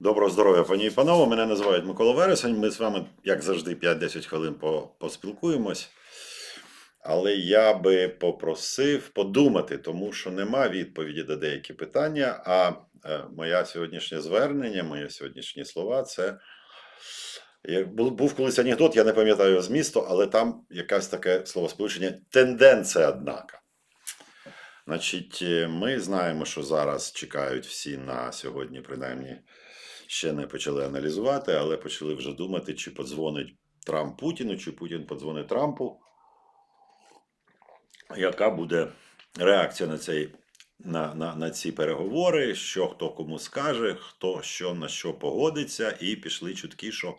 Доброго здоров'я, пані і панове. Мене називають Микола Вересень. Ми з вами, як завжди, 5-10 хвилин поспілкуємось. Але я би попросив подумати, тому що нема відповіді на деякі питання. А е, моя сьогоднішнє звернення, мої сьогоднішні слова це. Був, колись анекдот, я не пам'ятаю змісту, але там якесь таке словосполучення тенденція, однака. Значить, е, ми знаємо, що зараз чекають всі на сьогодні, принаймні, ще не почали аналізувати, але почали вже думати, чи подзвонить Трамп Путіну, чи Путін подзвонить Трампу. Яка буде реакція на, цей, на, на, на ці переговори, що хто кому скаже, хто що на що погодиться, і пішли чутки, що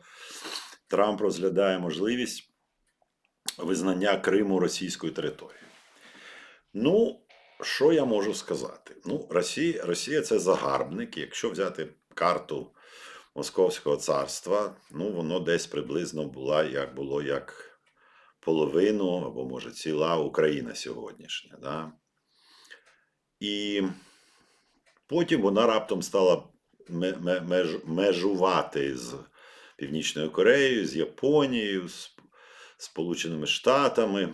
Трамп розглядає можливість визнання Криму російською територією. Ну, що я можу сказати? Ну, Росія, Росія це загарбник. Якщо взяти карту Московського царства, ну воно десь приблизно була, як було як половину або може ціла Україна сьогоднішня. Да? І потім вона раптом стала ме- ме- меж- межувати з Північною Кореєю, з Японією, з Сполученими Штатами.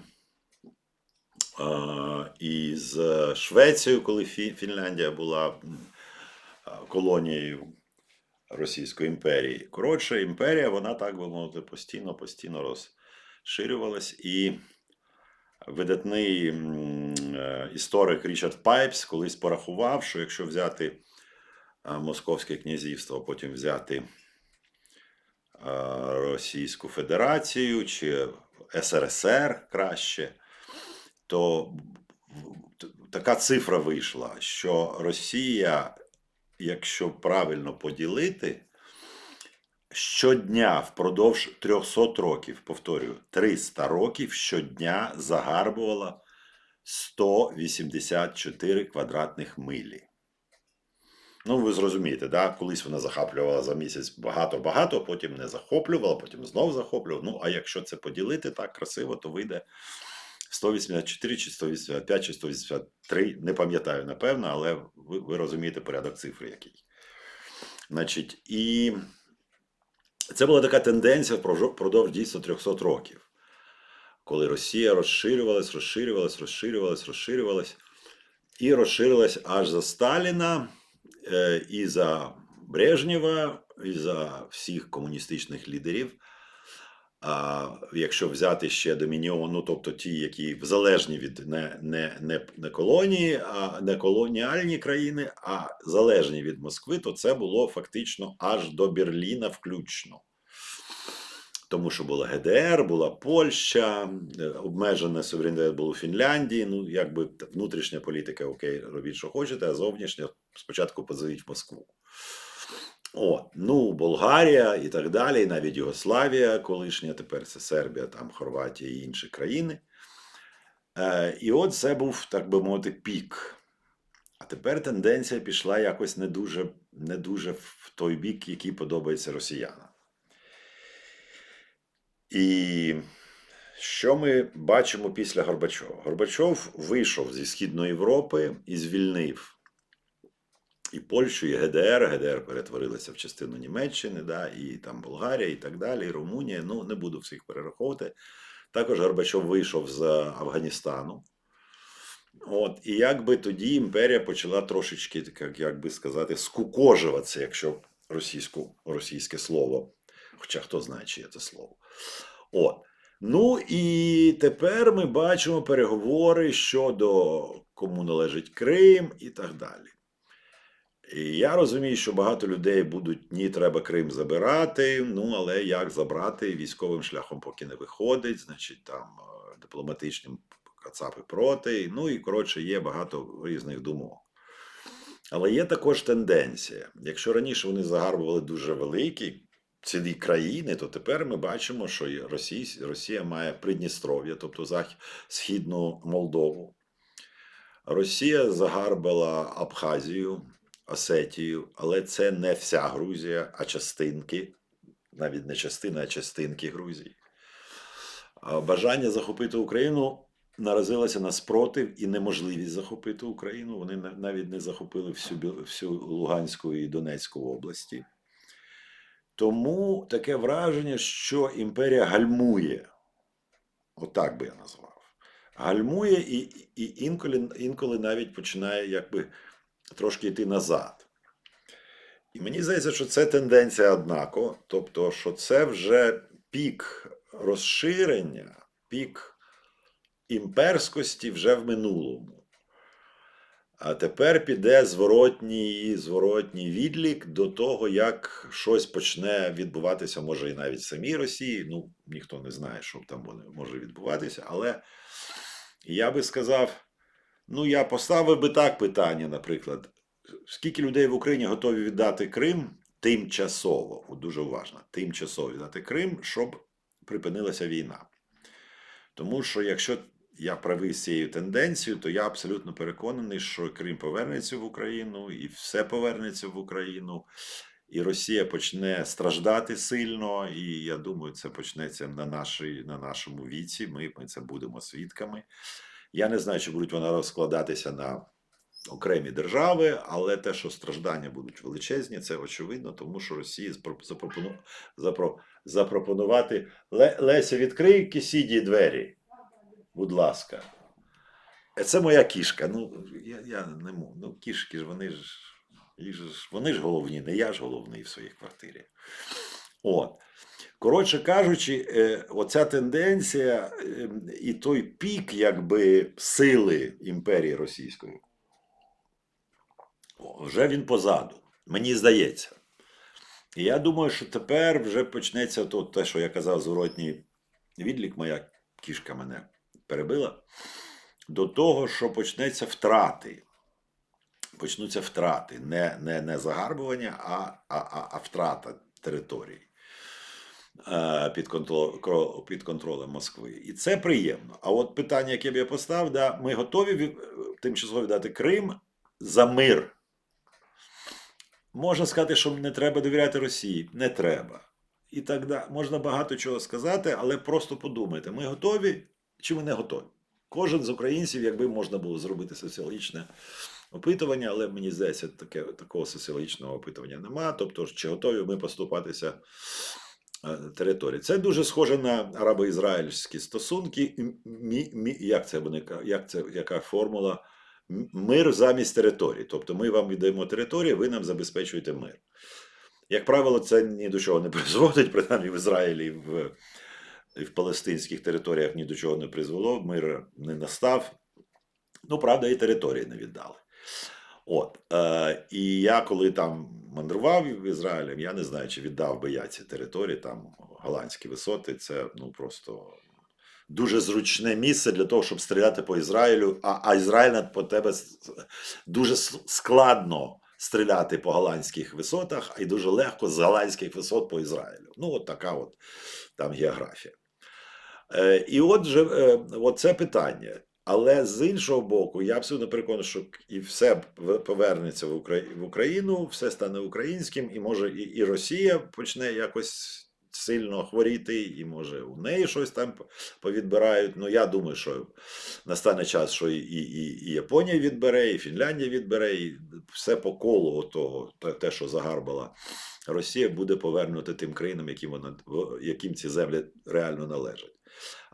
І з Швецією, коли Фінляндія була колонією Російської імперії. Коротше, імперія, вона так би мовити, постійно, постійно розширювалась. І видатний е, історик Річард Пайпс колись порахував, що якщо взяти Московське князівство, потім взяти Російську Федерацію чи СРСР краще, то така цифра вийшла, що Росія, якщо правильно поділити, щодня впродовж 300 років, повторюю, 300 років щодня загарбувала 184 квадратних милі. Ну, ви зрозумієте, да? колись вона захоплювала за місяць багато-багато, потім не захоплювала, потім знов захоплювала. Ну, а якщо це поділити так красиво, то вийде 184 чи 185 чи 183, не пам'ятаю напевно, але ви, ви розумієте порядок цифр який. Значить, і це була така тенденція впродовж дійсно 300 років, коли Росія розширювалась, розширювалась, розширювалась, розширювалась, і розширилась аж за Сталіна, е, і за Брежнєва, і за всіх комуністичних лідерів. А якщо взяти ще Домініон, ну тобто ті, які залежні від не, не, не, не колонії, а не колоніальні країни, а залежні від Москви, то це було фактично аж до Берліна включно. Тому що була ГДР, була Польща, е, обмежений суверенітет був у Фінляндії. Ну, якби внутрішня політика, окей, робіть, що хочете, а зовнішня спочатку позовіть Москву. От, ну, Болгарія і так далі, навіть Югославія, колишня, тепер це Сербія, там Хорватія і інші країни. Е, і от це був, так би мовити, пік. А тепер тенденція пішла якось не дуже, не дуже в той бік, який подобається росіянам. І що ми бачимо після Горбачова? Горбачов вийшов зі Східної Європи і звільнив і Польщу, і ГДР. ГДР перетворилася в частину Німеччини, да, і там Болгарія, і так далі, і Румунія. Ну, не буду всіх перераховувати. Також Горбачов вийшов з Афганістану. От, і якби тоді імперія почала трошечки, як, як би сказати, скукожуватися, якщо російську, російське слово. Хоча хто знає, чиє це слово. От. Ну і тепер ми бачимо переговори щодо кому належить Крим і так далі. І я розумію, що багато людей будуть ні, треба Крим забирати. Ну але як забрати військовим шляхом, поки не виходить, значить там е, дипломатичним кацапи проти. Ну і коротше, є багато різних думок. Але є також тенденція. Якщо раніше вони загарбували дуже великі цілі країни, то тепер ми бачимо, що Росія, Росія має Придністров'я, тобто. Східну Молдову. Росія загарбала Абхазію, Осетію, але це не вся Грузія, а частинки, навіть не частина, а частинки Грузії. Бажання захопити Україну наразилося на спротив і неможливість захопити Україну. Вони навіть не захопили всю, всю Луганську і Донецьку області. Тому таке враження, що імперія гальмує. Отак би я назвав. Гальмує і, і інколи, інколи навіть починає якби трошки йти назад. І мені здається, що це тенденція однаково, тобто, що це вже пік розширення, пік імперськості вже в минулому. А тепер піде зворотній, зворотній відлік до того, як щось почне відбуватися, може і навіть в самій Росії. Ну, ніхто не знає, що там може відбуватися. Але я би сказав: ну, я поставив би так питання, наприклад, скільки людей в Україні готові віддати Крим тимчасово, дуже уважно, тимчасово віддати Крим, щоб припинилася війна. Тому що якщо я правий з цією тенденцією, то я абсолютно переконаний, що Крим повернеться в Україну, і все повернеться в Україну, і Росія почне страждати сильно. І я думаю, це почнеться на, нашій, на нашому віці. Ми, ми це будемо свідками. Я не знаю, чи будуть вони розкладатися на окремі держави, але те, що страждання будуть величезні, це очевидно, тому що Росії запропону- запро- запропонувати Леся, відкрий кисіді двері. Будь ласка. Е, Це моя кішка. Ну, я, я не можу. Ну, кішки ж вони ж, їх ж вони ж головні, не я ж головний в своїй квартирі. От. Коротше кажучи, е, оця тенденція е, і той пік, якби, сили імперії російської, вже він позаду. Мені здається. І я думаю, що тепер вже почнеться то, те, що я казав, зворотній відлік, моя кішка мене перебила, до того, що почнеться втрати. Почнуться втрати, не, не, не загарбування, а, а, а, а втрата територій е, під, контрол, під контролем Москви. І це приємно. А от питання, яке б я поставив, да, ми готові тимчасово віддати Крим за мир. Можна сказати, що не треба довіряти Росії. Не треба. І так далі. Можна багато чого сказати, але просто подумайте, ми готові чи ми не готові? Кожен з українців, якби можна було зробити соціологічне опитування, але мені здається, таке, такого соціологічного опитування немає. Тобто, чи готові ми поступатися е, території. Це дуже схоже на арабо-ізраїльські стосунки. Мі, мі, як це вони ка- як це, яка формула? Мир замість території. Тобто ми вам віддаємо територію, ви нам забезпечуєте мир. Як правило, це ні до чого не призводить, принаймні в Ізраїлі і в, в палестинських територіях ні до чого не призвело, мир не настав. Ну, правда, і території не віддали. От, е, і я коли там мандрував Ізраїлем, я не знаю, чи віддав би я ці території, там голландські висоти, це ну просто дуже зручне місце для того, щоб стріляти по Ізраїлю, а, а Ізраїль по тебе дуже складно стріляти по голландських висотах, і дуже легко з голландських висот по Ізраїлю. Ну, от така от там географія. Е, і отже, е, оце питання. Але з іншого боку, я абсолютно переконаний, що і все повернеться в Укра- в Україну, все стане українським, і може і, і Росія почне якось сильно хворіти, і може у неї щось там повідбирають. Ну я думаю, що настане час, що і, і, і- Японія відбере, і Фінляндія відбере, і все по колу того, те, що загарбала Росія, буде повернуто тим країнам, яким вона яким ці землі реально належать.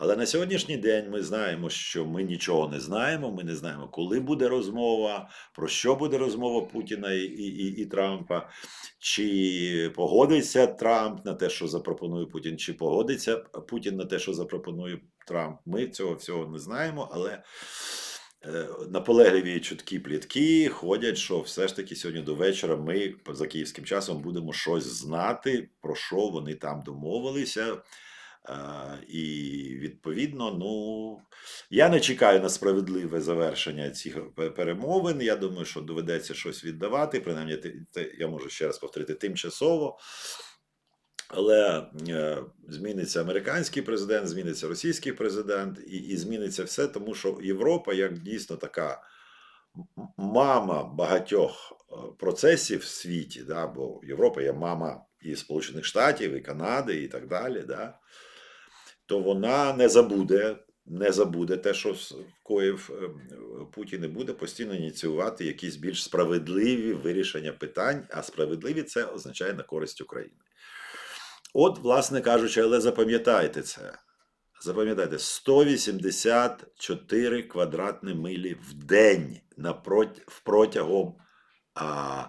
Але на сьогоднішній день ми знаємо, що ми нічого не знаємо. Ми не знаємо, коли буде розмова, про що буде розмова Путіна і, і, і, Трампа, чи погодиться Трамп на те, що запропонує Путін, чи погодиться Путін на те, що запропонує Трамп. Ми цього всього не знаємо, але е, наполегливі чуткі плітки ходять, що все ж таки сьогодні до вечора ми за київським часом будемо щось знати, про що вони там домовилися. І відповідно, ну я не чекаю на справедливе завершення цих перемовин. Я думаю, що доведеться щось віддавати. Принаймні, я можу ще раз повторити тимчасово. Але е, зміниться американський президент, зміниться російський президент, і, і зміниться все, тому що Європа, як дійсно така мама багатьох е, процесів в світі, да, бо Європа є мама і Сполучених Штатів, і Канади, і так далі. Да, то вона не забуде, не забуде те, що вкоїв е, Путін і буде постійно ініціювати якісь більш справедливі вирішення питань, а справедливі це означає на користь України. От, власне кажучи, але запам'ятайте це. Запам'ятайте, 184 квадратні милі в день протягом а,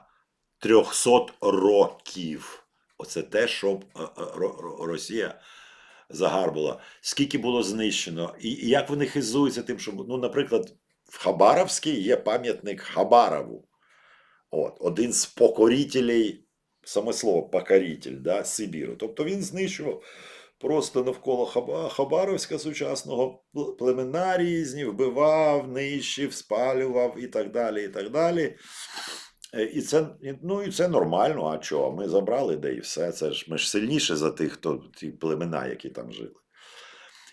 300 років. Оце те, що Ро- Ро- Росія загарбала. Скільки було знищено, і, як вони хизуються тим, що, ну, наприклад, в Хабаровській є пам'ятник Хабарову. От, один з покорителей, саме слово покоритель, да, Сибіру. Тобто він знищував просто навколо Хабаровська сучасного племена різні, вбивав, нищив, спалював і так далі. І так далі. Е, І це, ну, і це нормально, а чого? Ми забрали, де і все. Це ж ми ж сильніше за тих, хто ті племена, які там жили.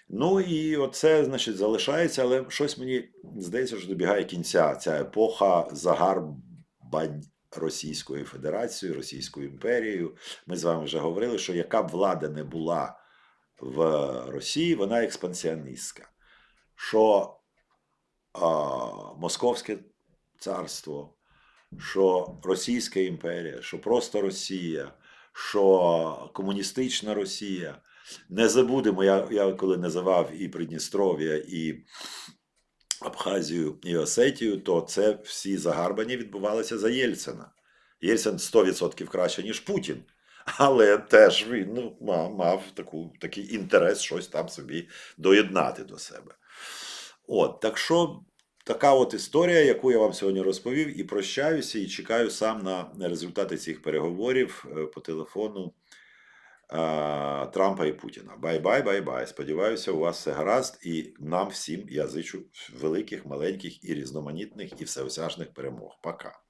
Ну і оце, значить, залишається, але щось мені здається, що добігає кінця ця епоха загарбань Російською Федерацією, Російською імперією. Ми з вами вже говорили, що яка б влада не була в Росії, вона експансіоністська. Що а, Московське царство, що Російська імперія, що просто Росія, що комуністична Росія. Не забудемо, я, я коли називав і Придністров'я, і Абхазію, і Осетію, то це всі загарбання відбувалися за Єльцина. Єльцин 100% краще, ніж Путін. Але теж він ну, мав, мав таку, такий інтерес щось там собі доєднати до себе. От, так що така от історія, яку я вам сьогодні розповів, і прощаюся, і чекаю сам на результати цих переговорів е, по телефону е, Трампа і Путіна. Бай-бай, бай-бай. Сподіваюся, у вас все гаразд, і нам всім я зичу великих, маленьких і різноманітних і всеосяжних перемог. Пока.